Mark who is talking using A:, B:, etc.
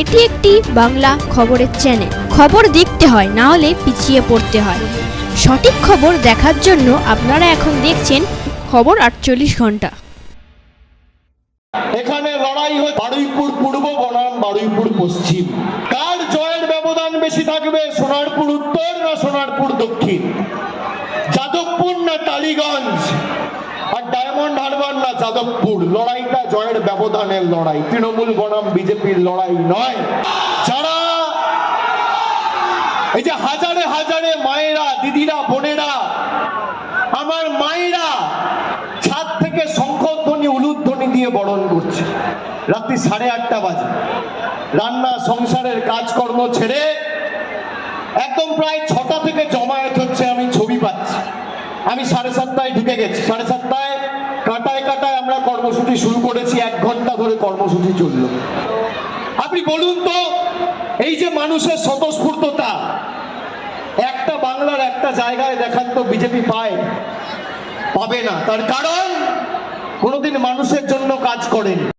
A: এটি একটি বাংলা খবরের চ্যানেল খবর দেখতে হয়, না হলে পিছিয়ে পড়তে হয়। সঠিক খবর দেখার জন্য আপনারা এখন দেখছেন খবর আটচল্লিশ ঘণ্টা।
B: এখানে লড়াই হচ্ছে বারুইপুর পূর্ব বনাম, বারুইপুর পশ্চিম। কার জয়ের ব্যবধান বেশি থাকবে, সোনারপুর উত্তর না সোনারপুর দক্ষিণ? যাদবপুর না টালিগঞ্জ? আর ডায়মন্ড হারবার না যাদবপুর। লড়াইটা জয়ের ব্যবধানের লড়াই। তৃণমূল বনাম বিজেপির লড়াই নয়। যারা এই যে হাজারে হাজারে মায়েরা, দিদিরা, বোনেরা, আমার মায়েরা ছাদ থেকে শঙ্খধ্বনি, উলুধ্বনি দিয়ে বরণ করছে। রাত্রি সাড়ে আটটা বাজে। রান্না, সংসারের কাজকর্ম ছেড়ে একদম প্রায় ছটা থেকে জমায়েত হচ্ছে, আমি ছবি পাচ্ছি। আমি সাড়ে সাতটায় ঢুকে গেছি। সাড়ে সাতটায় কাটায় কাটায় আমরা কর্মসূচি শুরু করেছি, এক ঘণ্টা ধরে কর্মসূচি চলল। আপনি বলুন তো, এই যে মানুষের স্বতঃস্ফূর্ততা, একটা বাংলার একটা জায়গায় দেখান তো বিজেপি পায়, পাবে না। তার কারণ, কোনোদিন মানুষের জন্য কাজ করেন।